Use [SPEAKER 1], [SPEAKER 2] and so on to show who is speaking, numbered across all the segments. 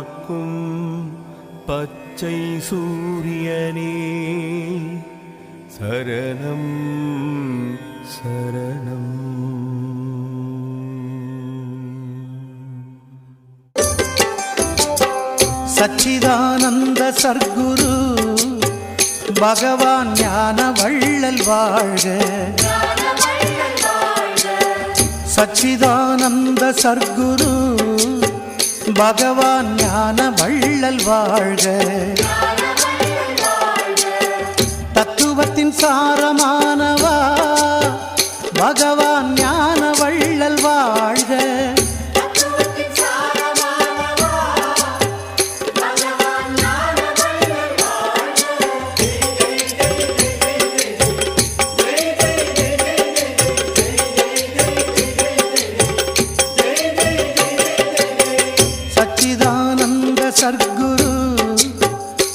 [SPEAKER 1] காக்கும் பச்சை சூரியனே. சரணம் சரணம்.
[SPEAKER 2] சச்சிதானந்த சர்க்குரு பகவான் ஞான வள்ளல் வாழ்க. சச்சிதானந்த சர்க்குரு பகவான் ஞான வள்ளல் வாழ்க. தத்துவத்தின் சாரமானவா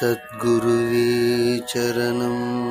[SPEAKER 3] சத்குருவே சரணம்.